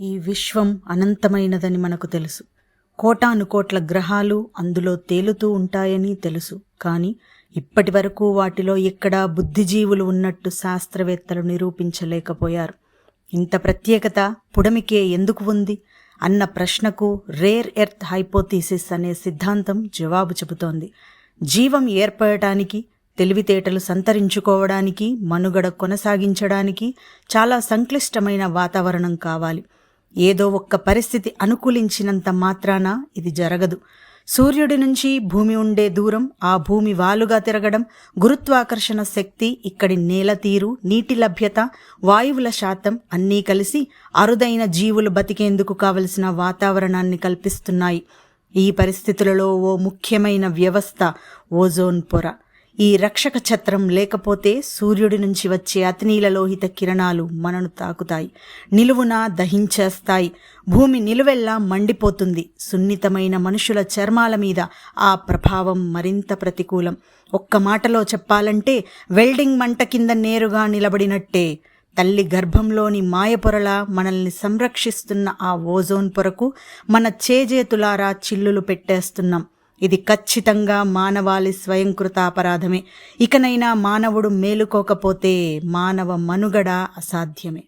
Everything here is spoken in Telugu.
ఈ విశ్వం అనంతమైనదని మనకు తెలుసు. కోటాను కోట్ల గ్రహాలు అందులో తేలుతూ ఉంటాయని తెలుసు. కానీ ఇప్పటి వరకు వాటిలో ఎక్కడా బుద్ధిజీవులు ఉన్నట్టు శాస్త్రవేత్తలు నిరూపించలేకపోయారు. ఇంత ప్రత్యేకత పుడమికే ఎందుకు ఉంది? అన్న ప్రశ్నకు రేర్ ఎర్త్ హైపోథీసిస్ అనే సిద్ధాంతం జవాబు చెబుతోంది. జీవం ఏర్పడటానికి తెలివితేటలు సంతరించుకోవడానికి మనుగడ కొనసాగించడానికి చాలా సంక్లిష్టమైన వాతావరణం కావాలి. ఏదో ఒక్క పరిస్థితి అనుకూలించినంత మాత్రాన ఇది జరగదు. సూర్యుడి నుంచి భూమి ఉండే దూరం ఆ భూమి వాలుగా తిరగడం గురుత్వాకర్షణ శక్తి ఇక్కడి నేల తీరు నీటి లభ్యత వాయువుల శాతం అన్నీ కలిసి అరుదైన జీవులు బతికేందుకు కావలసిన వాతావరణాన్ని కల్పిస్తున్నాయి. ఈ పరిస్థితులలో ఓ ముఖ్యమైన వ్యవస్థ ఓజోన్ పొర. ఈ రక్షక ఛత్రం లేకపోతే సూర్యుడి నుంచి వచ్చే అతినీలలోహిత కిరణాలు మనను తాకుతాయి. నిలువున దహించేస్తాయి. భూమి నిలువెల్లా మండిపోతుంది. సున్నితమైన మనుషుల చర్మాల మీద ఆ ప్రభావం మరింత ప్రతికూలం. ఒక్క మాటలో చెప్పాలంటే వెల్డింగ్ మంట కింద నేరుగా నిలబడినట్టే. తల్లి గర్భంలోని మాయపొరల మనల్ని సంరక్షిస్తున్న ఆ ఓజోన్ పొరకు మన చేజేతులారా చిల్లులు పెట్టేస్తున్నాం. ఇది ఖచ్చితంగా మానవాళి స్వయంకృత అపరాధమే. ఇకనైనా మానవుడు మేలుకోకపోతే మానవ మనుగడ అసాధ్యమే.